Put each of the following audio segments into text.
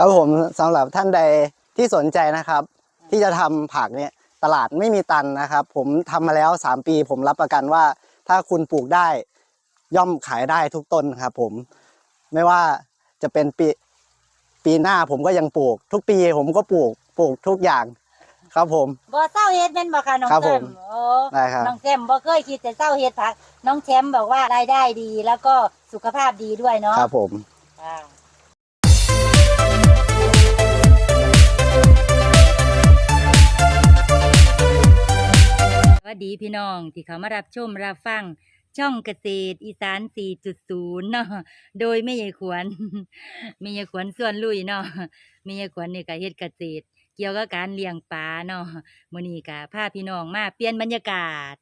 ครับผมสำหรับท่านใดที่สนใจนะครับ ที่จะทำผักเนี่ยตลาดไม่มีตันนะครับ ผมทำมาแล้ว 3 ปี ผมรับประกันว่า ถ้าคุณปลูกได้ ย่อมขายได้ทุกต้นครับ ผมไม่ว่าจะเป็นปีปีหน้าผมก็ยังปลูก ทุกปีผมก็ปลูกปลูกทุกอย่าง ครับผมบ่เศร้าเฮ็ดแม่นบ่ค่ะน้องครับแซผมมโอ้ได้ครับ น้องแซมบ่เคยคิดจะเศร้าเฮ็ดผัก น้องแชมป์บอกว่ารายได้ดีแล้วก็สุขภาพดีด้วยเนาะครับผมค่ะ วัสดีพี่น้องที่เขามารับชมรับฟัง ช่องเกษตรอีสาน 4.0 เนาะโดยแม่ยายขวัญแม่ยายขวัญส่วนลุยเนาะแม่ยายขวัญนี่ก็เฮ็ดเกษตร เกี่ยวกับการเลี้ยงปลาเนาะมื้อนี้ก็พาพี่น้องมาเปลี่ยนบรรยากาศ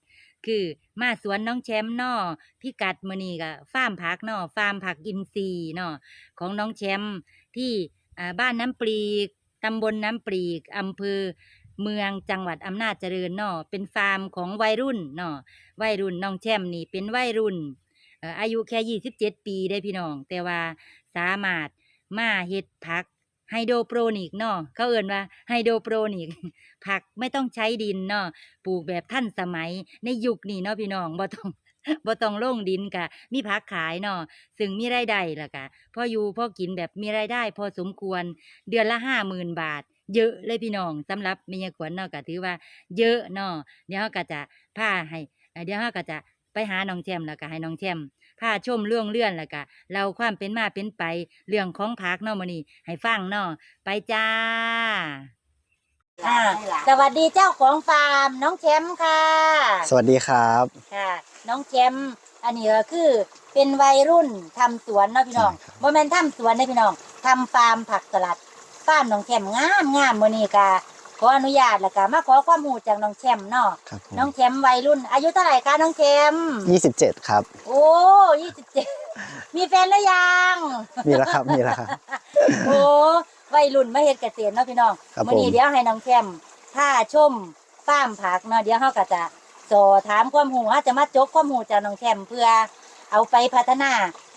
คือมาสวนน้องแชมป์เนาะพิกัดมื้อนี้ก็ฟาร์มผักเนาะฟาร์มผักอินทรีย์เนาะของน้องแชมป์ที่อ่าบ้านน้ำปลีกตำบลน้ำปลีกอำเภอ เมืองจังหวัดอำนาจเจริญเนาะเป็นฟาร์มของวัยรุ่นเนาะวัยรุ่นน้องแชมนี่เป็นวัยรุ่นอายุแค่27ปีได้พี่น้อง แต่ว่าสามารถมาเฮ็ดผักไฮโดรโปรนิกเนาะเขาเอ่นว่าไฮโดรโปรนิก ผักไม่ต้องใช้ดินเนาะปลูกแบบท่านสมัยในยุคนี้เนาะพี่น้องบ่ต้องบ่ต้องลงดินกะ มีผักขายเนาะซึ่งมีรายได้ล่ะกะพ่ออยู่พ่อกินแบบมีรายได้พอสมควรเดือนละห้าหมื่นบาท เยอะเลยพี่น้องสำหรับเมียขวัญเนาะก็ถือว่าเยอะเนาะเดี๋ยวเราก็จะพาให้เอ่อเดี๋ยวเราก็จะไปหาน้องแชมป์แล้วก็ให้น้องแชมป์พาชมเรื่องเลื่อนแล้วก็เราความเป็นมาเป็นไปเรื่องของผักเนาะมื้อนี้ให้ฟังเนาะไปจ้าอ่าสวัสดีเจ้าของฟาร์มน้องแชมป์ค่ะ สวัสดีครับค่ะ น้องแชมป์อันนี้ก็คือเป็นวัยรุ่นทำสวนเนาะพี่น้องใช่ครับโมเมนทำสวนนะพี่น้องทำฟาร์มผักสลัด ฟาร์มน้องแชมป์งามงามมื้อนี้ก็ขออนุญาตแล้วก็มาขอความรู้จากน้องแชมป์เนาะครับผมน้องแชมป์วัยรุ่น อายุเท่าไหร่คะน้องแชมป์ยี่สิบเจ็ดครับ โอ้ยี่สิบเจ็ดมีแฟนหรือยัง มีแล้วครับ มีแล้วครับ โอ้วัยรุ่นมาเฮ็ดเกษตรเนาะพี่น้องครับมื้อนี้ผมเดี๋ยวให้น้องแคมถ้าชมฟาร์มผักเนาะเดี๋ยวเฮาก็จะสอถามความรู้เฮาจะมาจกความรู้จากน้องแคมเพื่อเอาไปพัฒนา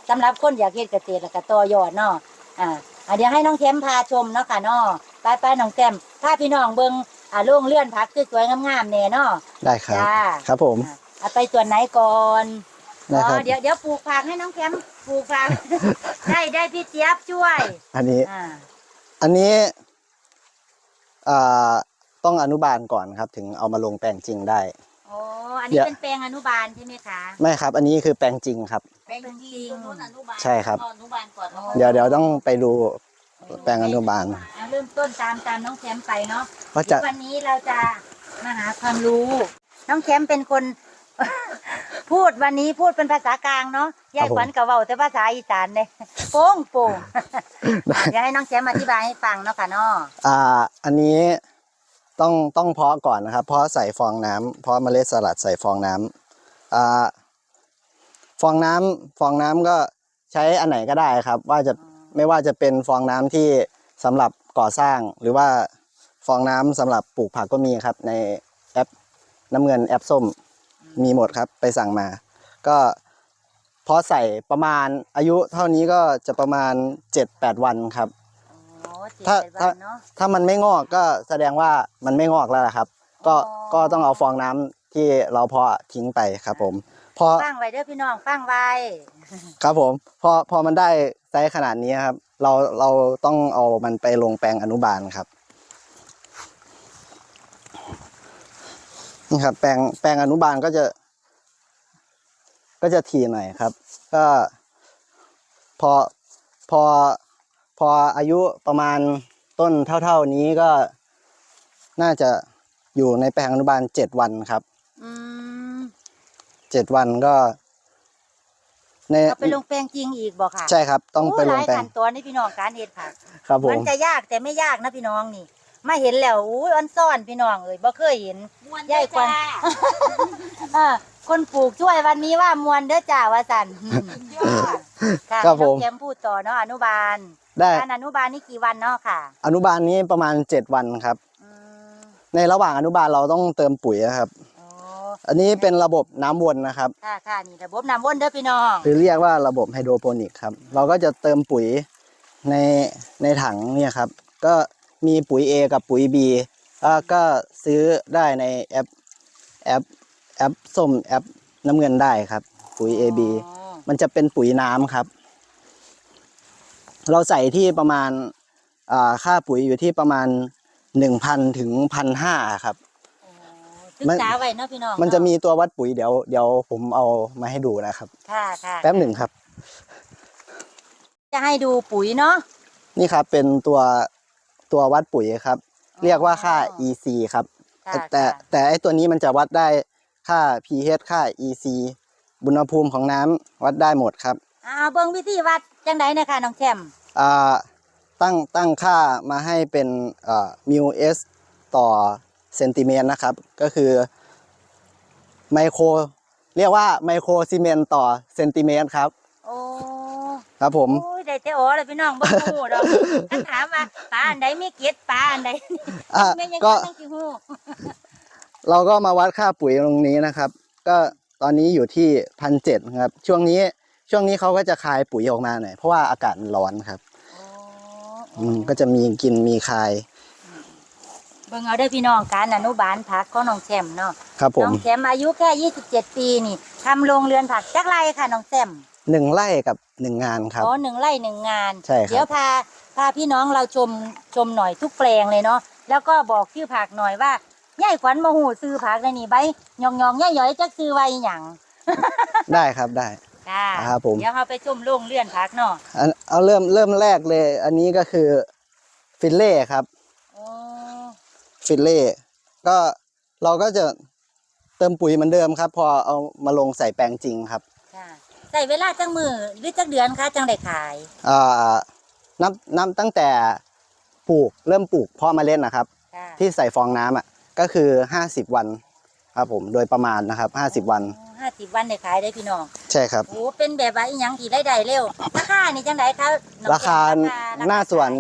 สำหรับคนอยากเฮ็ดเกษตรแล้วก็ต่อยอดเนาะอ่า อะเดี๋ยวให้น้องแคมพาชมเนาะค่ะเนาะไปไปน้องแคมพาพี่น้องเบิ่งอ่าโรงเรือนผักสวยๆงามๆแน่เนาะได้ครับ จ้าครับผม อะเอาไปส่วนไหนก่อนได้อ๋ครัอบ เดี๋ยวเดี๋ยวปลูกผักให้น้องแคมปลูกผัก ได้ได้พี่เจี๊ยบช่วยอันนี้ อ่าอันนี้อ่าต้องอนุบาลก่อนครับ ถึงเอามาลงแปลงจริงได้ โอ้อันเดี๋นี้ยวเป็นแปลงอนุบาลใช่ไหมคะ ไม่ครับ อันนี้คือแปลงจริงครับเป็นจริงใช่ครับ อนุบาลก่อนเดี๋ยวเดี๋ยวต้องไปดูแปลงอนุบาลเอาเริ่มต้นตามตามน้องแชมป์ไปเนาะว่าจะเดี๋ยววันนี้เราจะมาหาความรู้ น้องแชมป์เป็นคน พูดวันนี้พูดเป็นภาษากลางเนาะยายขวัญกับเว้าแต่ภาษาอีสานเลยโป้งโป่งเดี๋ยวให้น้องแชมป์อธิบายให้ฟังเนาะค่ะเนาะอ่า อันนี้ ต้องต้องเพาะก่อนนะครับ เพาะใส่ฟองน้ำเพาะเมล็ดสลัดใส่ฟองน้ำอ่าฟองน้ำฟองน้ำก็ใช้อันไหนก็ได้ครับ ว่าจะไม่ว่าจะเป็นฟองน้ำที่สำหรับก่อสร้างหรือว่าฟองน้ำสำหรับปลูกผักก็มีครับ ในแอปน้ำเงินแอปส้มมีหมดครับไปสั่งมา ก็พอใส่ประมาณอายุเท่านี้ก็จะประมาณ 7-8 วันครับ เจ็ดถ้าแปดวันเนาะ ถ้ามันไม่งอกก็แสดงว่ามันไม่งอกแล้วล่ะครับ ก็อ๋อ ก็ต้องเอาฟองน้ำที่เราเพาะทิ้งไปครับ ผมพอฟังไว้เด้อพี่น้องฟังไว้ครับผมพอพอมันได้ไซส์ขนาดนี้ครับ เราเราต้องเอามันไปลงแปลงอนุบาลครับนี่ครับ แปลงแปลงอนุบาลก็จะ ก็จะทีหน่อยครับ ก็พอพอ พออายุประมาณต้นเท่าๆนี้ก็น่าจะอยู่ในแปลงอนุบาลเจ็ดวันครับอืมเจ็ดวันก็ ในเอาไปลงแปลงจริงอีกบอกค่ะใช่ครับ ต้องไปลงแปลโหายงขั้นตอนนี่พี่น้องการเฮ็ดผักครับผมันมจะยากแต่ไม่ยากนะพี่น้องนี่ มาเห็นแล้วอู้ยอันซ่อนพี่น้องเอ้ยบ่เคยเห็นยายควันอ่าคนปลูกช่วยวันนี้ว่ามวนเด้อจ้าว่าสันค่ะครับผม น้องแชมพูดต่อเนาะอนุบาล ได้การอนุบาลนี่กี่วันเนาะค่ะ อนุบาลนี้ประมาณเจ็ดวันครับอืมในระหว่างอนุบาลเราต้องเติมปุ๋ยครับโอ้อันนี้เป็นระบบน้ำวนนะครับ ค่ะค่ะนี่ระบบน้ำวนเด้อพี่น้องหรือเรียกว่าระบบไฮโดรโปนิกครับ เราก็จะเติมปุ๋ยในในถังเนี่ยครับ ก็มีปุ๋ย A กับปุ๋ย B อ่าก็ซื้อได้ในแอปแอปแอปส้มแอปน้ำเงินได้ครับ ปุ๋ย AB อ๋อมันจะเป็นปุ๋ยน้ำครับ เราใส่ที่ประมาณอ่าค่าปุ๋ยอยู่ที่ประมาณหนึ่งพันถึงพันห้าครับอ๋อศึกษาไว้เนาะพี่น้องมันจะเามีตัววัดปุ๋ยเดี๋ยวเดี๋ยวผมเอามาให้ดูนะครับค่ะค่ะแป๊บหนึ่งครับ จะให้ดูปุ๋ยเนาะนี่ครับเป็นตัวตัววัดปุ๋ยครับ เรียกว่าค่า EC ครับค่ะแต่ค่ะแต่ไอตัวนี้มันจะวัดได้ค่า pH ค่า EC อุณหภูมิของน้ำวัดได้หมดครับอ่าเบิ่งวิธีวัดจังไดนะคะน้องแชมป์อ่า ตั้งตั้งค่ามาให้เป็นอ่ามิวเอสต่อเซนติเมตรนะครับ ก็คือไมโครเรียกว่าไมโครซีเมนต์ต่อเซนติเมตรครับ โอ้ครับผมโอ้ยได้แต่โอ้เลยพี่น้องบ่ฮู้ดอกถ้าถามว่าปลาอันใดมีเกล็ดปลาอันใดอะแม่ยังก็ยังสิฮู้เราก็มาวัดค่าปุ๋ยตรงนี้นะครับ ก็ตอนนี้อยู่ที่พันเจ็ดครับ ช่วงนี้ ช่วงนี้เขาก็จะคายปุ๋ยออกมาหน่อยเพราะว่าอากาศมันร้อนครับโอ้อืมก็จะมีกินมีคาย เบิ่งเอาเด้อพี่น้องการอนุบาลผักของน้องแชมป์เนาะครับผน้มองแชมป์อายุแค่ 27 ปีนี่ทำโรงเรือนผักจักไรค่ะน้องแชมป์หนึ่งไร่กับหนึ่งงานครับอ๋อหนึ่งไร่หนึ่งงานใช่ครับเดี๋ยวพาพาพี่น้องเราชมชมหน่อยทุกแปลงเลยเนาะแล้วก็บอกชื่อผักหน่อยว่าย่ายขวัญมาหูซื้อผักในนี่ใบยองยองๆย่อยย่อยๆจักซื้อไว้หยังได้ครับได้ ค่ะครับผมเดี๋ยวเราไปชมโรงเรือนผักเนาะอันเอาเริ่มเริ่มแรกเลย อันนี้ก็คือฟิลเล่ครับโอ้ฟิลเล่ก็เราก็จะเติมปุ๋ยเหมือนเดิมครับ พอเอามาลงใส่แปลงจริงครับค่ะใส่เวลาจังมือหรือจักเดือนคะจังได้ขายอ่านับนับตั้งแต่ปลูกเริ่มปลูกเพาะเมล็ดนะครับค่ะที่ใส่ฟองน้ำอะก็คือ 50 วันครับผมโดยประมาณนะครับ 50 วัน ห้าสิบวันได้ขายได้พี่น้องใช่ครับ โอ้เป็นแบบว่าอีหยังที่ได้ได้เร็วราคานี่จังไดคะน้องราคาแก้มรคหน้าสวน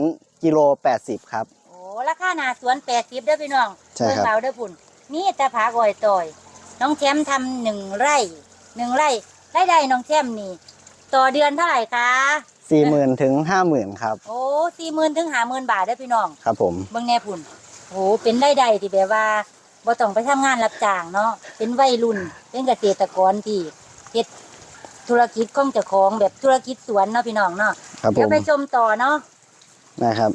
กิโล 80 ครับ โอ้ราคาหน้าสวนแปดสิบเด้อพี่น้องใช่ครับเบิ่งเอาเด้อพุ่นนี่แต่ผากอยต่อย น้องแชมป์ทำหนึ่งไร่หนึ่งไร่ได้ได้น้องแชมป์นี่ ต่อเดือนเท่าไหร่คะ 40,000ถึง50,000ครับ โอ้สี่หมื่นถึงห้าหมื่นบาทเด้อพี่น้อง ครับผม เบิ่งแน่พุ่นโอ้เป็นได้ได้ที่แบบว่า บ่ต้องไปทำงานรับจ้างเนาะเป็นวัยรุ่น เป็นเกษตรกรที่เฮ็ดธุรกิจของเจ้าของแบบธุรกิจสวนเนาะพี่น้องเนาะครับผเดี๋ยวมไปชมต่อเนาะนะครับ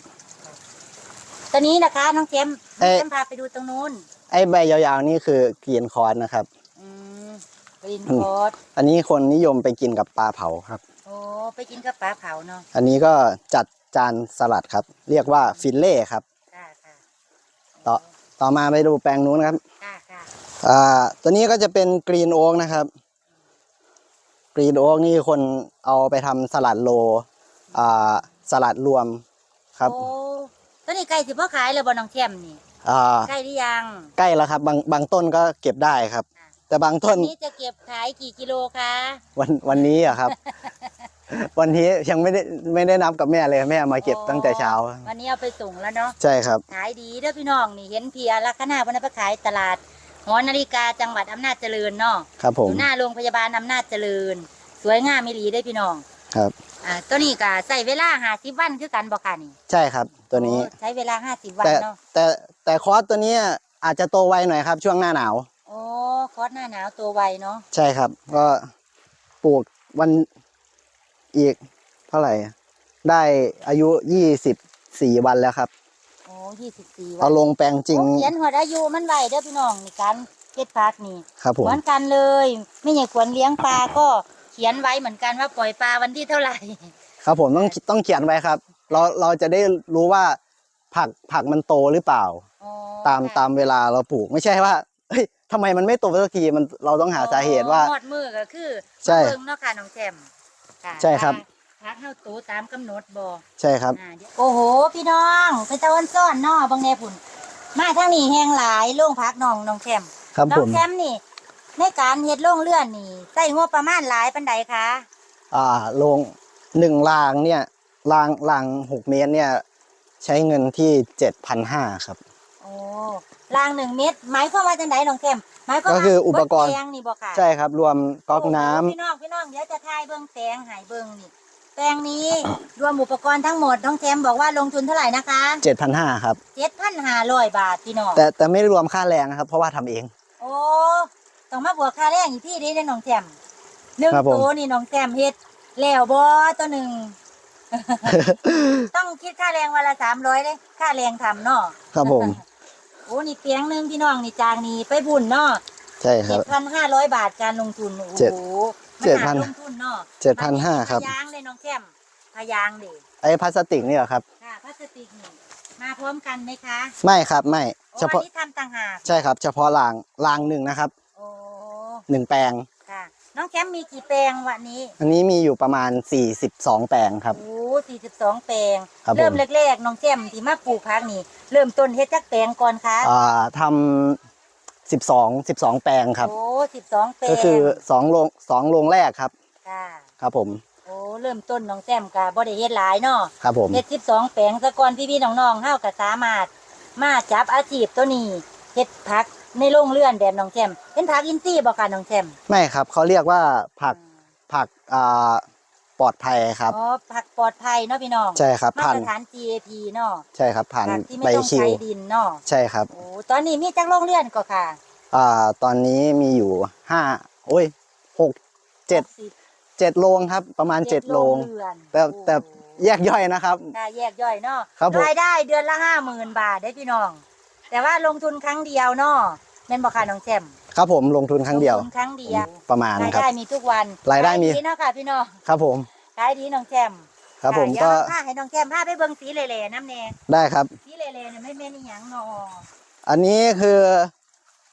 ตอนนี้นะคะน้องแชมป์น้องเอ๊ะแชมป์พาไปดูตรงนู้นไอ้ใบยาวๆนี่คือกรีนคอร์สนะครับ อืมกรีนอืมคอร์สอันนี้คนนิยมไปกินกับปลาเผาครับ โอ้ไปกินกับปลาเผาเนาะอันนี้ก็จัดจานสลัดครับ เรียกว่าฟิลเล่ครับค่ะค่ะต่อ ต่อมาไปดูแปลงนู้นครับค่ะค่ะอ่าตัวนี้ก็จะเป็นกรีนโอ๊กนะครับกรีนโอ๊กนี่คนเอาไปทำสลัดโลอ่าสลัดรวมครับโอ้ตอนนี้ไก่สิพ่อขายเลยบ่น้องแชมป์นี่อ่าใกล้หรือยังใกล้แล้วครับ บางบางต้นก็เก็บได้ครับ แต่บางต้วันนนี้จะเก็บขายกี่กิโลคะวันวันนี้อะครับ วันนี้ยังไม่ได้ไม่ได้นับกับแม่เลยแม่มาเก็บตั้งแต่เช้า วันนี้เอาไปส่งแล้วเนาะใช่ครับขายดีเด้อพี่น้องนี่เห็นเพียลักษณะวันนั้นไปขายตลาดหอนาฬิกาจังหวัดอำนาจเจริญเนาะครับผอมยู่หน้าโรงพยาบาลอำนาจเจริญ สวยงามมีหลีได้อพี่น้องครับอ่าตัวนี้ก็ใส่เวลาหาสิบวันคือกันบอกค่ะนี่ใช่ครับตัวนี้โอ้ใช้เวลาห้าสิบวันแต่เนาะแต่แต่คอร์สตัวนี้อาจจะโตไวหน่อยครับช่วงหน้าหนาว โอ้คอสหน้าหนาวตัวไวเนาะใช่ครับ ก็ปลูกวันอีกเท่าไหร่ ได้อายุยี่สิบสี่วันแล้วครับโอ้ยี่สิบสี่วัเอาลงแปลงจริงโอ้เขียนหัวอายุมันไวเด้อพี่น้องนี่การเก็ดพักนี่ครับผมเหมือนกันเลย ไม่ใช่ควรเลี้ยงปลาก็เขียนไว้เหมือนกันว่าปล่อยปลาวันที่เท่าไหร่ ครับผมต้องต้องเขียนไว้ครับ เราเราจะได้รู้ว่าผักผักมันโตหรือเปล่าอ๋อตามค่ะตามเวลาเราปลูกไม่ใช่ว่า เฮ้ยทำไมมันไม่โตสักทีมันเราต้องหาสาเหตุว่าหมดมือก็คือใช่มาเบิ่งเนาะค่ะน้องแจมค่ะใช่ครับ พักเฮาโตตามกำหนดบ่ใช่ครับ อ่าเดี๋ยวโอ้โห พี่น้องเป็นตะวันซ่อนเนาะบางแนผุนมาทางนี้แห้งหลายโรงพักน้องน้องแชมครับน้ผองม แชมนี่ ในการเฮ็ดโรงเรือนนี่ใช้งบประมาณหลายปานใดคะอ่าลงหนึ่งรางเนี่ยรางรางหกเมตรเนี่ยใช้เงินที่เจ็ดพันห้าครับ โอ้ รางหนึ่งเมตรหมายความว่าจังไดน้องแชมหมายความก็ว่าคืออุปกรณ์เบิดแปลงนี่บ่ค่ะใช่ครับ รวมก๊อกน้ำโโหพี่น้องพี่น้องเดี๋ยวจะทายเบิ่งแสงใหายเบิ่งนี่แปลงนี้รวมอุปกรณ์ทั้งหมดน้องแจมบอกว่าลงทุนเท่าไหร่นะคะเจ็ดพันห้าครับ เจ็ดพันห้าร้อยบาทพี่น้องแต่แต่ไม่รวมค่าแรงนะครับ เพราะว่าทำเอง โอ้ต้องมาบวกค่าแรงอีกที่นี้ได้อน้องแจมหนึ่งครับผม ตัวนี่น้องแจมเฮ็ดแล้วบอตัวหนึ่ง ต้องคิดค่าแรงวันละสามร้อยเลยค่าแรงทำเนาะ ครับผม โอ้นี่เปียงหนึ่งพี่น้องนี่จางนี่ไปบุญเนาะใช่คเจ็รัดบพันห้าร้อยบาทการลงทุนโอ้เจ็ดโหเจ็ดพัน มัหาลงทุนเนาะเจ็ดพันห้าครับพยางเลยน้องแก้มพยางดิไอ้พลาสติกนี่เหรอครับ ค่ะพลาสติกนี่มาพร้อมกันไหมคะไม่ครับไม่ โอ้เฉอันพาะนี้ทำต่างหากใช่ครับ เฉพาะรางรางหนึ่งนะครับโอ้หนึ่งแปลงค่ะ น้องแก้มมีกี่แปลงวันนี้อันนี้มีอยู่ประมาณ 42 แปลงครับ โอ้สี่สิบสองแปลง ครับผม เริ่มแรกๆน้องแก้มที่มาปลูกพักนี่ เริ่มต้นเฮ็ดจักแปลงก่อนคะอ่าทำ12 12 แปลงครับ โอ้สิบสองแปลงก็คือ2โรงสองโรงแรกครับ ค่ะครับผม โอ้เริ่มต้นน้องแก้มกะบ่ได้เฮ็ดหลายเนาะ ครับผม เฮ็ดสิบสองแปลงซะก่อนพี่ๆน้องๆเฮาก็สามารถ มาจับอาชีพตัวนี้เฮ็ดผัก ในโรงเรือนแบบน้องแจมเป็นผักอินทรีย์บ่ค่ะน้องแจมไม่ครับเขาเรียกว่าผักผักอ่าปลอดภัยครับอ๋อผักปลอดภัยเนาะพี่น้องใช่ครับมาผ่านตรฐาน GAP เนาะใช่ครับผ่านผักที่ไม่ใบต้องคิวใช้ดินเนาะใช่ครับโอ้ตอนนี้มีจักโรงเรือนก็ค่ะอ่าตอนนี้มีอยู่ห้าโอ้ยหกเจ็ดสิบเจ็ดโรงครับ ประมาณเจ็ดโรงเรือนแต่แต่โอ้แยกย่อยนะครับค่ะแยกย่อยเนาะครับผมรายได้เดือนละห้าหมื่นบาทได้พี่น้อง แต่ว่าลงทุนครั้งเดียวเนาะแม่นบ่ค่ะน้องแจมครับผมลงทุนครั้งเดียวลงทุนครั้งเดียวประมาณรายครับ ได้มีทุกวันรายได้มีขเนาะค่ะพี่น้องครับผม ขายดีน้องแจมครับผมเดี๋ยวก็เอาผ้าให้น้องแจมผ้าไปเบิ่งสีเล่ๆน้ำแน่ได้ครับ สีเล่ๆเนี่ยไม่แม่นอีหยังเนาะอันนี้คือ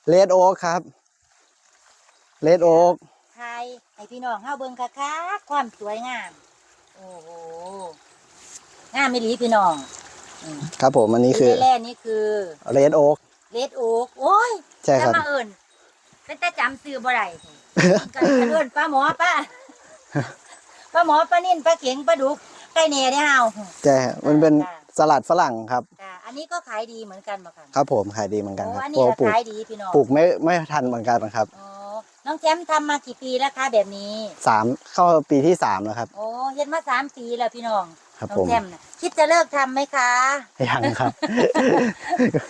เลดโอ๊กครับเลดโอ๊กไทยให้พี่น้องเฮาเบิ่งคักๆความสวยงาม โอ้โหงามไม่หลีพี่น้องอืม ครับผมอันนี้คือสีแร่ๆนี่คือเลดโอ๊กเลดโอ๊กโอ้ยใช่ครับจะมาเอิ้นเป็นแต่จำซื้อบ่ได้กันเอิ้นป้าหมอป้าป้าหมอป้านิ่นป้าเข็งป้าดุกไก่แหน่ได้เฮาใช่ครับมันเป็นค่ะสลัดฝรั่งครับค่ะอันนี้ก็ขายดีเหมือนกันบ่ค่ะครับผมขายดีเหมือนกันโอ้ครับอันเพนี้ราะก็ปลูกขายดีพี่น้องปลูกไม่ไม่ทันเหมือนกันครับอ๋อน้องแจมทำมากี่ปีแล้วคะแบบนี้สามเข้าปีที่สามแล้วครับ โอ้เฮ็ดมาสามปีแล้วพี่น้อง ครับน้อผงมแจมน่ะคิดจะเลิกทำไหมคะยังครับ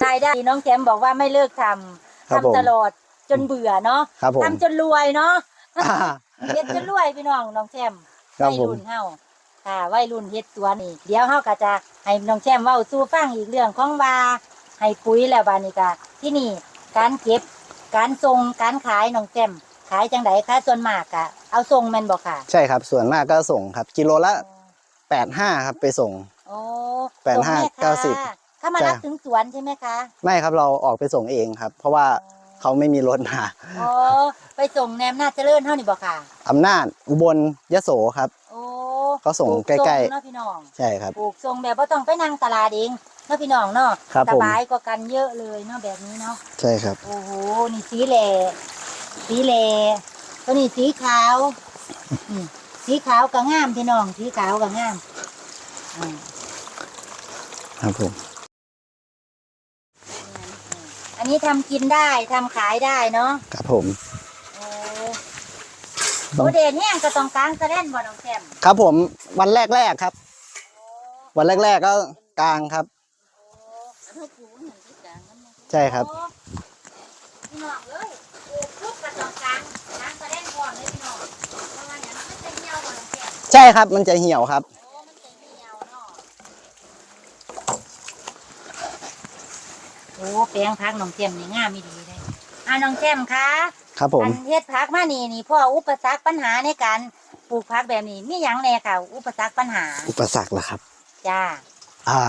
รายได้น้องแจมบอกว่าไม่เลิกทำครับผม ทำตลอดจนเบื่อเนาะครับผมทำจนรวยเนาะอ่าเฮ็ดจนรวยพี่น้องน้องแจมครับวัยผมรุ่นเฮาค่ะวัยรุ่นเฮ็ดสวนนี่ เดี๋ยวเฮาก็จะให้น้องแจมเว้าสู่ฟังอีกเรื่องของว่าให้ปุ๋ยแล้วบาดนี้ก็ที่นี่การเก็บ การส่ง การขายน้องแจมขายจังไดคะส่วนมากก็เอาส่งแม่นบ่ค่ะใช่ครับส่วนมากก็ส่งครับ กิโลละ แปดห้าครับไปส่ง โอ้แปดห้าส่งแม่ค้เก้าสิบถ้ามาใช่รับถึงสวนใช่ไหมคะไม่ครับเราออกไปส่งเองครับ เพราะว่าเขาไม่มีรถมาอ๋อไปส่งแนมหน้าจเจริญเท่านี่บ่ค่ะ อำนาจอุบลยโสครับ โอ้เขาส่งปลูใกล้ๆส่งเนาะพี่น้องใช่ครับ ปลูกส่งแบบว่าต้องไปนั่งตลาดเองเนาะพี่น้องเนาะครับสผม บายกว่ากันเยอะเลยเนาะแบบนี้เนาะ ใช่ครับ โอ้โห นี่สีแหล่สีแหล่ตัวนี้สีขาวอืม สีขาวก็งามพี่น้องสีขาวก็งามอืมครับผม อันนี้ทำกินได้ทำขายได้เนาะครับผม โอ้โอเดนแห้งก็ต้องกลางสะเล่นบ่น้องแซมครับผม วันแรกแรกๆครับ วันแรก ๆก็กลางครับ ใช่ครับโอ้พี่น้องเอ้ย ใช่ครับ มันจะเหี่ยวครับโอ้มันจะเหี่ยวเนาะโอ้แปลงพักน้องแซมนี่งามไม่ดีเลยอ่าน้องแซมคะครับผมอันเฮ็ดพักมานี่นี่พ่ออุปสรรคปัญหาในการปลูกพักแบบนี้มีหยังแน่ค่ะ อุปสรรคปัญหา อุปสรรคเหรอครับ จ้า อ่า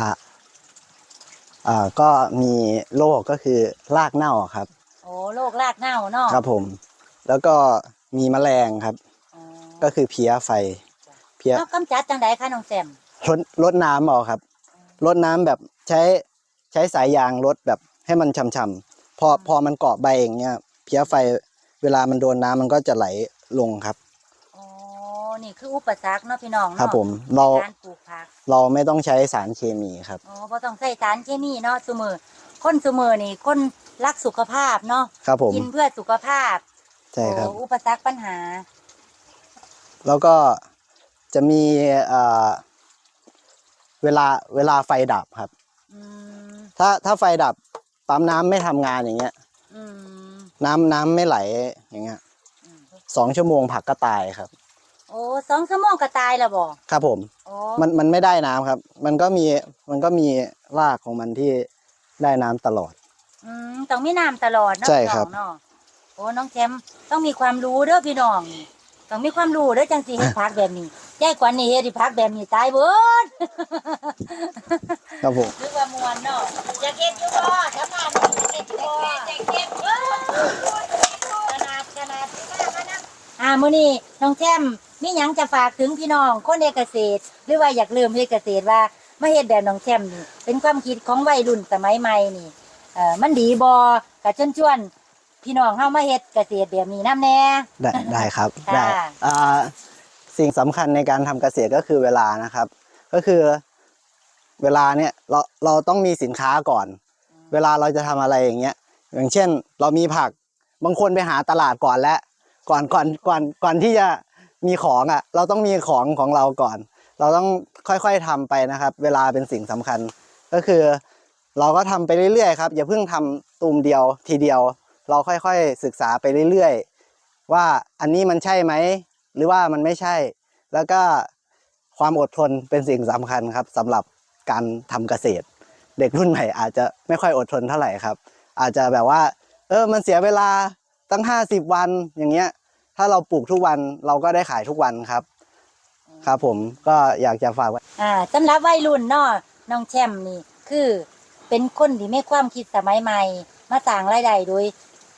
อ่าก็มีโรคก็คือรากเน่าครับ โอ้โรครากเน่าเนาะครับผม แล้วก็มีแมลงครับ อ๋อก็คือเพี้ยไฟเพี้ยเอากำจัดจังไดคะน้องแซมลดลดน้ำเอาครับลดน้ำแบบใช้ใช้สายยางลดแบบให้มันช่ำๆพอพอมันเกาะใบอย่างเงี้ยเพี้ยไฟเวลามันโดนน้ำมันก็จะไหลลงครับ อ๋อนี่คืออุปสรรคเนาะพี่น้องเนาะครับผมเราในการปลูกผักเราไม่ต้องใช้สารเคมีครับ อ๋อบ่ต้องใส่สารเคมีเนาะซุมือคนซุมือนี่คนรักสุขภาพเนาะครับผมกินเพื่อสุขภาพใช่ครับ โอ้อุปสรรคปัญหา แล้วก็ จะมีเอ่อเวลาเวลาไฟดับครับ อืมถ้าถ้าไฟดับปั๊มน้ำไม่ทำงานอย่างเงี้ย อืมน้ำน้ำไม่ไหลอย่างเงี้ยอืมสองชั่วโมงผักก็ตายครับ โอ้สองชั่วโมงก็ตายแล้วบ่ครับผม โอ้มันมันไม่ได้น้ำครับ มันก็มีมันก็มีรากของมันที่ได้น้ำตลอด อืมต้องมีน้ำตลอดเนาะใช่พี่น้ครัอบงเนาะโอ้น้องแชมป์ต้องมีความรู้เด้อพี่น้อง ต้องมีความรู้เด้อจังสิเฮ็ดพักแบบนี้ยายกวนนี่เฮ็ดให้พักแบบนี้ตายเบิดครับผมคือว่ามวนเนาะอยากเฮ็ดอยู่บ่ทำงานนี่อยากเฮ็ดอยู่บ่อยากเฮ็ดเบิดขนาดขนาดที่มามานะอ่ามื้อนี้น้องแชมป์มีหยังจะฝากถึงพี่น้องคนเฮ็ดเกษตร หรือว่าอยากเริ่มเฮ็ดเกษตรว่ามาเฮ็ดแบบน้องแชมป์นี่เป็นความคิดของวัยรุ่นสมัยใหม่นี่เอ่อมันดีบ่กะชวนชวนๆ พี่น้องเฮามาเฮ็ดเกษตรแบบนี้นํแน่ ได้ได้ครับค่ะได้อ่าสิ่งสำคัญในการทำเกษตรก็คือเวลานะครับ ก็คือเวลาเนี่ยเราเราต้องมีสินค้าก่อนเวลาเราจะทำอะไรอย่างเงี้ยอย่างเช่น เรามีผักบางคนไปหาตลาดก่อนแล้วก่อนก่อนก่อนก่อนที่จะมีของอะเราต้องมีของของเราก่อน เราต้องค่อยๆทำไปนะครับ เวลาเป็นสิ่งสำคัญ ก็คือ เราก็ทำไปเรื่อยๆครับ อย่าเพิ่งทำตูมเดียวทีเดียว เราค่อยๆศึกษาไปเรื่อยๆ ว่าอันนี้มันใช่ไหม หรือว่ามันไม่ใช่ แล้วก็ความอดทนเป็นสิ่งสำคัญครับสำหรับการทำเกษตร เด็กรุ่นใหม่อาจจะไม่ค่อยอดทนเท่าไหร่ครับ อาจจะแบบว่า เออมันเสียเวลาตั้งห้าสิบวันอย่างเงี้ย ถ้าเราปลูกทุกวันเราก็ได้ขายทุกวันครับครับผมก็อยากจะฝากไว้อ่าสำหรับวัยรุ่นเนาะน้องแชมป์นี่คือเป็นคนที่มีความคิดสมัยใหม่ มาสร้างรายได้โดย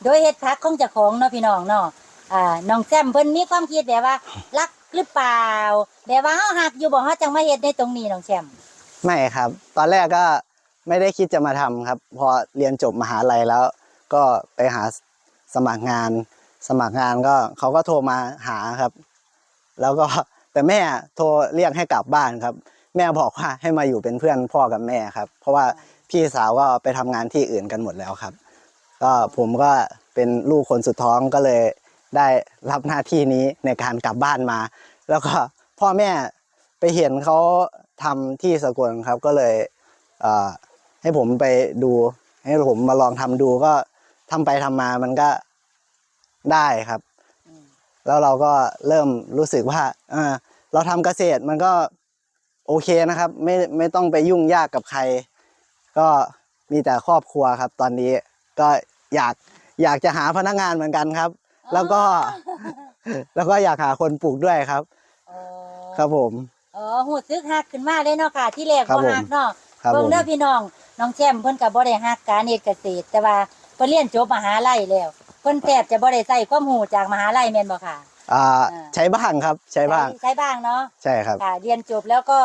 โดยเฮ็ดพักของเจ้าของเนาะพี่น้องเนาะอ่าน้องแชมป์เพิ่นมีความคิดแบบว่ารักหรือเปล่าแบบว่าเฮาหักอยู่บ่เฮาจังมาเฮ็ดในตรงนี้น้องแชมป์ไม่ครับ ตอนแรกก็ไม่ได้คิดจะมาทำครับ พอเรียนจบมหาลัยแล้ว ก็ไปหาสมัครงาน สมัครงานก็เขาก็โทรมาหาครับ แล้วก็แต่แม่โทรเรียกให้กลับบ้านครับ แม่บอกว่าให้มาอยู่เป็นเพื่อนพ่อกับแม่ครับ เพราะว่าพี่สาวก็ไปทำงานที่อื่นกันหมดแล้วครับ ก็ผมก็เป็นลูกคนสุดท้องก็เลยได้รับหน้าที่นี้ในการกลับบ้านมา แล้วก็พ่อแม่ไปเห็นเขาทำที่สกลครับก็เลยให้ผมไปดู ให้ผมมาลองทำดูก็ทำไปทำมามันก็ได้ครับ แล้วเราก็เริ่มรู้สึกว่าเออเราทำเกษตรมันก็โอเคนะครับ ไม่ไม่ต้องไปยุ่งยากกับใคร ก็มีแต่ครอบครัวครับตอนนี้ ก็อยากอยากจะหาพนักงานเหมือนกันครับ แล้วก็ แล้วก็อยากหาคนปลูกด้วยครับ อ๋อครับผม อ๋อหูซึกฮักขึ้นมาเลยเนาะค่ะ ที่แรกครับบ่ผมฮักเนาะครับผเบิ่งมเด้อพี่น้อง น้องแชมป์เพิ่นก็บ่ได้ฮักการเฮ็ดเกษตร แต่ว่าเพิ่นเรียนจบมหาลัยแล้วเพิ่นแทบจะบ่ได้ใช้ความรู้จากมหาลัยแม่นบ่ค่ะ อ่าอ่าใช้บ้างครับ ใช้บ้าง ใช้บ้างเนาะ ใช่ครับ ค่ะเรียนจบแล้วก็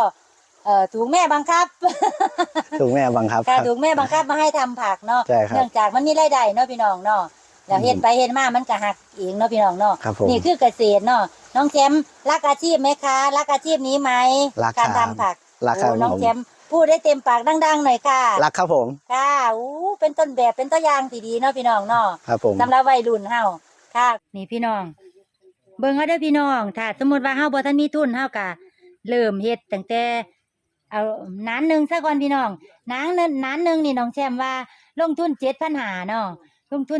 เอ่อถูกแม่บังคับ ถูกแม่บังคับคค่ะรับ ถูกแม่บังคับมาให้ทำผักเนาะใช่ครับเนื่องจากมันมีรายได้เนาะพี่น้องเนาะแล้วเฮ็ดไปเฮ็ดมามันก็หักเองเนาะพี่น้องเนาะครับผมนี่คือเกษตรเนาะน้องแชมป์รักอาชีพไหมคะรักอาชีพนี้ไหมรักการครัทำบผักรักครับโอ้น้องผมแชมป์พูดได้เต็มปากดังๆหน่อยค่ะรักครับผมค่ะอู้เป็นต้นแบบเป็นตัวอย่างที่ดีเนาะพี่น้องเนาะ ครับผม สำหรับวัยรุ่นเฮาค่ะ นี่พี่น้อง เบิ่งเอาเด้อพี่น้อง ถ้าสมมุติว่าเฮาบ่ทันมีทุนเฮาก็เริ่มเฮ็ดตั้งแต่ เอานานหนึ่งซะก่อนพี่น้องนานนึงนานหนึ่งนี่น้องแชมว่า ลงทุน7,500เนาะลงทุน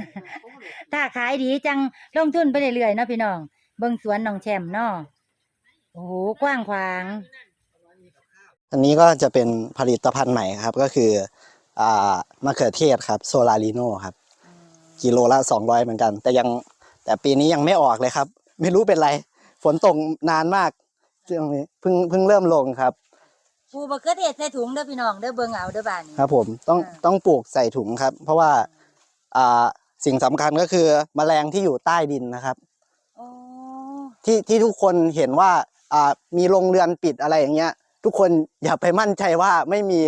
7,500ถ้าขายดีจังลงทุนไปเรื่อยๆเนาะพี่น้อง เบิ่งสวนน้องแชมเนาะโอ้โหกว้างขวาง อันนี้ก็จะเป็นผลิตภัณฑ์ใหม่ครับ ก็คืออ่ามะเขือเทศครับโซลาริโนครับ กิโลละสองร้อยเหมือนกัน แต่ยังแต่ปีนี้ยังไม่ออกเลยครับ ไม่รู้เป็นไร ฝนตกนานมาก ช่วงนี้เพิ่งเพิ่งเริ่มลงครับ ปลูกมะเขือเทศใส่ถุงเด้อพี่น้องเด้อเบิ่งเอาเด้อบ้านนี้ ครับ ผมต้องอ่า ต้องปลูกใส่ถุงครับ เพราะว่าอ่าสิ่งสำคัญก็คือแมลงที่อยู่ใต้ดินนะครับ โอ้ที่ที่ทุกคนเห็นว่าอ่ามีโรงเรือนปิดอะไรอย่างเงี้ย ทุกคนอย่าไปมั่นใจว่าไม่มี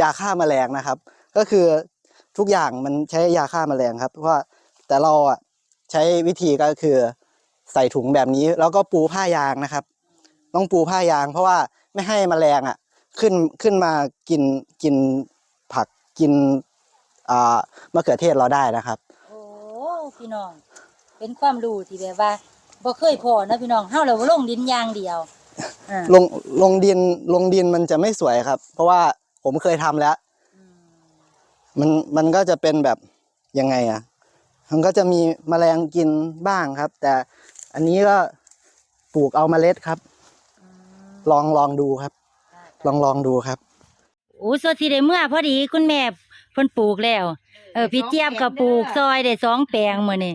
ยาฆ่าแมลงนะครับ ก็คือทุกอย่างมันใช้ยาฆ่าแมลงครับ เพราะว่าแต่เราอะใช้วิธีก็คือใส่ถุงแบบนี้ แล้วก็ปูผ้ายางนะครับ ต้องปูผ้ายาง เพราะว่าไม่ให้แมลงอะ ขึ้นขึ้นมากินกินผักกินอ่ามะเขือเทศเราได้นะครับ โอ้พี่น้อง เป็นความรู้ที่แบบว่าบ่เคยพอนะพี่น้องเฮาแล้วลงดินอย่างเดียวอ่าลงลงดินลงดินมันจะไม่สวยครับ เพราะว่าผมเคยทำแล้ว อืมมันมันก็จะเป็นแบบยังไงอะ มันก็จะมีแมลงกินบ้างครับ แต่อันนี้ก็ปลูกเอาเมล็ดครับอืม ลองลองดูครับค่ะลองลองดูครับโอ้สดสิได้เมื่อพอดีคุณแม่เพิ่นปลูกแล้ว เออพี่เจี๊ยบก็ปลูกซอยได้สองแปลงมื้อนี้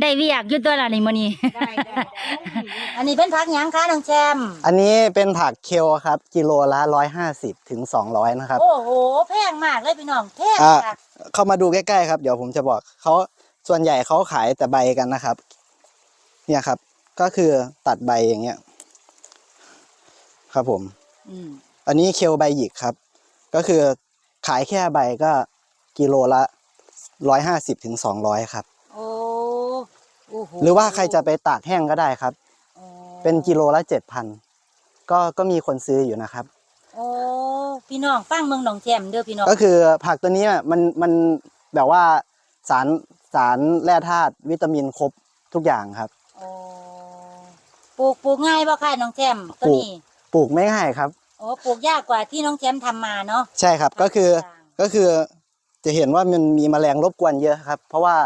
ได้เวียกอยู่ตัวละนี่มื้อนี้ได้ได้ได้อันนี้เป็นผักหยังคะน้องแชมอันนี้เป็นผักเคลครับ กิโลละร้อยห้าสิบถึงสองร้อยนะครับ โอ้โหแพงมากเลยพี่น้องแพงอะมากเข้ามาดูใกล้ๆครับ เดี๋ยวผมจะบอกเขาส่วนใหญ่เขาขายแต่ใบกันนะครับ เนี่ยครับ ก็คือตัดใบอย่างเงี้ย ครับผม อืมอันนี้เคลใบหยิกครับ ก็คือขายแค่ใบก็กิโลละร้อยห้าสิบถึงสองร้อยครับ โอ้โอ้โหหรือว่าใครจะไปตากแห้งก็ได้ครับโอ้เป็นกิโลละเจ็ดพันก็ก็มีคนซื้ออยู่นะครับ โอ้พี่น้องฟังเมืองหนองแชมเด้อพี่น้องก็คือผักตัวนี้มันมันแบบว่าสารสารแร่ธาตุวิตามินครบทุกอย่างครับ โอ้ปลูกปลูกง่ายบ่ค่ะน้องแชมตัวนี้ ปลูกไม่ง่ายครับ โอ้ปลูกยากกว่าที่น้องแชมทำมาเนาะ ใช่ครับก็คือต่างก็คือจะเห็นว่ามันมีแมลงรบกวนเยอะครับ เพราะว่า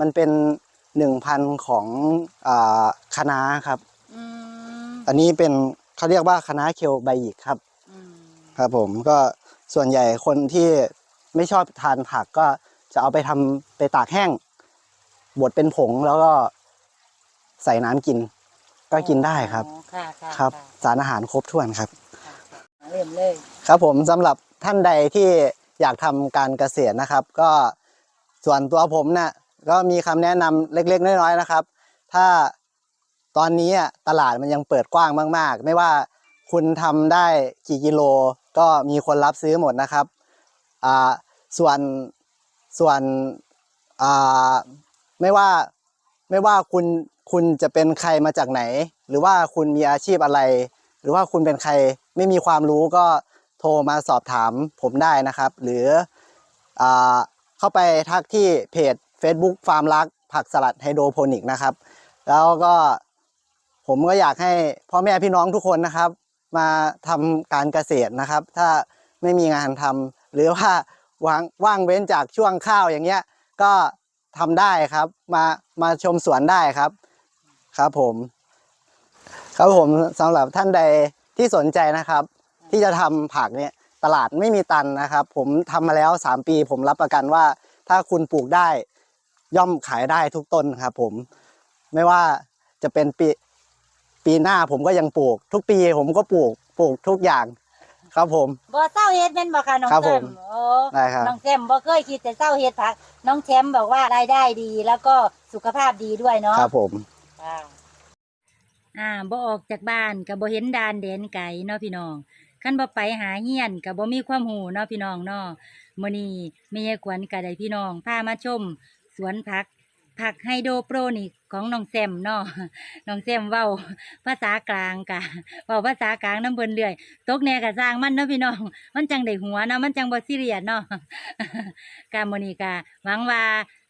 มันเป็นหนึ่งพันของอ่าคะน้าครับ อืมอันนี้เป็นเขาเรียกว่าคะน้าเคลไบหยิกครับ อืมครับผมก็ส่วนใหญ่คนที่ไม่ชอบทานผักก็จะเอาไปทำไปตากแห้งบดเป็นผงแล้วก็ใส่น้ำกิน ก็กินได้ครับ อ๋อค่ะค่ะครับค่ะสารอาหารครบถ้วนครับค่ะค่ะเริ่มเลยครับผมสำหรับท่านใดที่อยากทำการเกษตรนะครับ ก็ส่วนตัวผมเนี่ยก็มีคำแนะนำเล็กๆ น้อยๆนะครับ ถ้าตอนนี้อะตลาดมันยังเปิดกว้างมาก ๆ ไม่ว่าคุณทำได้กี่กิโล ก็มีคนรับซื้อหมดนะครับอ่าส่วนส่วนอ่าไม่ว่าไม่ว่าคุณ คุณจะเป็นใครมาจากไหน หรือว่าคุณมีอาชีพอะไร หรือว่าคุณเป็นใครไม่มีความรู้ก็โทรมาสอบถามผมได้นะครับ หรืออเข้าไปทักที่เพจ Facebook ฟาร์มรัก ผักสลัดไฮโดรโปนิกนะครับ แล้วก็ผมก็อยากให้พ่อแม่พี่น้องทุกคนนะครับ มาทำการเกษตรนะครับ ถ้าไม่มีงานทำหรือว่าว่างว่างเว้นจากช่วงข้าวอย่างเงี้ยก็ทำได้ครับ มามาชมสวนได้ครับ ครับผม ครับผมสำหรับท่านใดที่สนใจนะครับ ที่จะทำผักเนี่ยตลาดไม่มีตันนะครับ ผมทำมาแล้ว 3 ปี ผมรับประกันว่า ถ้าคุณปลูกได้ย่อมขายได้ทุกต้นครับ ผมไม่ว่าจะเป็นปีปีหน้าผมก็ยังปลูก ทุกปีผมก็ปลูกปลูกทุกอย่าง ครับผมบ่เศร้าเฮ็ดแม่นบ่ค่ะน้องครับแชผมมโอ้ได้ครับ น้องแชมบ่เคยคิดแต่เศร้าเฮ็ดผัก น้องแชมบอกว่ารายได้ดี แล้วก็สุขภาพดีด้วยเนาะครับผม ค่ะอ่าบ่ออกจากบ้านก็บ่เห็นดานแดนไกลเนาะพี่น้องคันบ่ไปหาเฮี้ยนก็บ่มีความรู้เนาะพี่น้องเนาะมื้อนี้แม่ยขวัญก็ได้พี่น้องพามาชม สวนผัก ผักไฮโดรโปรนิกของน้องแซมเนาะน้องแซมเว้าภาษากลางกะเว้าภาษากลางน้ำเบิ่นเรื่อยตกแน่ก็สร้างมันเนาะพี่น้อง มันจังได้หัวเนาะมันจังบ่ซีเรียสเนาะกามื้อนี้ก็หวังว่า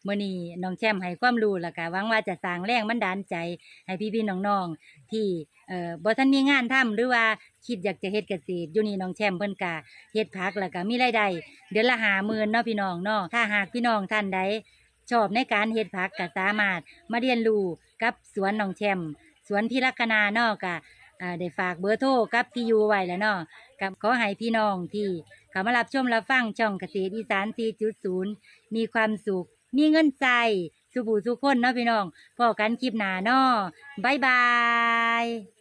มื้อนี้น้องแชมป์ให้ความรู้แล้วก็หวังว่าจะสร้างแรงบันดาลใจ ให้พี่ๆน้องๆที่เอ่อบ่ทันมีงานทำหรือว่าคิดอยากจะเฮ็ดเกษตรอยู่นี่น้องแชมป์เพิ่นก็เฮ็ดผักแล้วก็มีรายได้เดือนละ50,000เนาะพี่น้องเนาะถ้าหากพี่น้องท่านใดชอบในการเฮ็ดผักก็สามารถมาเรียนรู้กับสวนน้องแชมป์สวนพิรักนาเนาะก็อ่าได้ฝากเบอร์โทรกับที่ยูไว้แล้วเนาะกับขอให้พี่น้องที่เข้ามารับชมรับฟังช่องเกษตรอีสาน4.0 มีความสุข มีเงินใจสุบูสุคนเนาะพี่น้องพอกันคลิปหน้าเนาะบายบาย